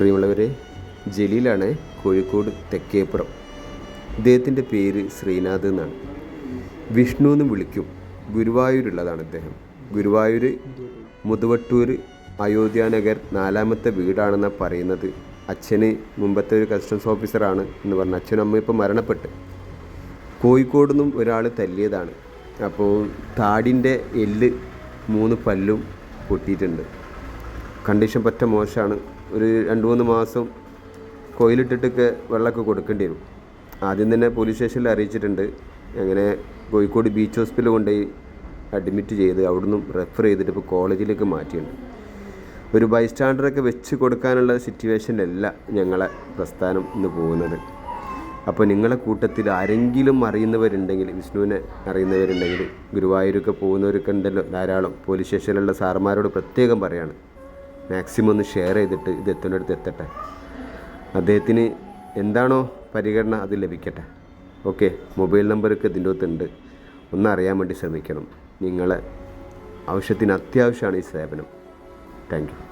പ്രിയമുള്ളവരെ ജലീലാണ് കോഴിക്കോട് തെക്കേപ്പുറം. ഇദ്ദേഹത്തിന്റെ പേര് ശ്രീനാഥ് എന്നാണ്. വിഷ്ണു എന്ന് വിളിക്കും. ഗുരുവായൂരുള്ളതാണ് അദ്ദേഹം ഗുരുവായൂർ മുതുവട്ടൂർ അയോധ്യാനഗർ നാലാമത്തെ വീടാണെന്നാണ് പറയുന്നത്. അച്ഛന് മുമ്പത്തെ ഒരു കസ്റ്റംസ് ഓഫീസറാണ് എന്ന് പറഞ്ഞു അച്ഛനും അമ്മയും ഇപ്പോൾ മരണപ്പെട്ട്. കോഴിക്കോട് നിന്നും ഒരാൾ തല്ലിയതാണ്. അപ്പോൾ താടിന്റെ എല്ല് മൂന്ന് പല്ലും പൊട്ടിയിട്ടുണ്ട്. കണ്ടീഷൻ പറ്റ മോശമാണ് ഒരു രണ്ട് മൂന്ന് മാസം കോയിലിട്ടിട്ടൊക്കെ വെള്ളമൊക്കെ കൊടുക്കേണ്ടി വരും. ആദ്യം തന്നെ പോലീസ് സ്റ്റേഷനിൽ അറിയിച്ചിട്ടുണ്ട്. അങ്ങനെ കോഴിക്കോട് ബീച്ച് ഹോസ്പിറ്റലിൽ കൊണ്ടുപോയി അഡ്മിറ്റ് ചെയ്ത് അവിടുന്ന് റെഫർ ചെയ്തിട്ട് ഇപ്പോൾ കോളേജിലേക്ക് മാറ്റിയിട്ടുണ്ട്. ഒരു ബൈസ്റ്റാൻഡറൊക്കെ വെച്ച് കൊടുക്കാനുള്ള സിറ്റുവേഷനിലല്ല ഞങ്ങളെ പ്രസ്ഥാനം ഇന്ന് പോകുന്നത്. അപ്പോൾ നിങ്ങളെ കൂട്ടത്തിൽ ആരെങ്കിലും അറിയുന്നവരുണ്ടെങ്കിൽ വിഷ്ണുവിനെ അറിയുന്നവരുണ്ടെങ്കിൽ ഗുരുവായൂരൊക്കെ പോകുന്നവരൊക്കെ ഉണ്ടല്ലോ ധാരാളം. പോലീസ് സ്റ്റേഷനിലുള്ള സാറുമാരോട് പ്രത്യേകം പറയാണ്. മാക്സിമം ഒന്ന് ഷെയർ ചെയ്തിട്ട് ഇത് എത്തുന്നിടത്ത് എത്തട്ടെ. അദ്ദേഹത്തിന് എന്താണോ പരിഗണന അത് ലഭിക്കട്ടെ. ഓക്കെ മൊബൈൽ നമ്പറൊക്കെ ഇതിന്റെ അകത്തുണ്ട് ഒന്ന് അറിയാൻ വേണ്ടി ശ്രമിക്കണം. നിങ്ങളെ ആവശ്യത്തിന് അത്യാവശ്യമാണ് ഈ സേവനം. താങ്ക്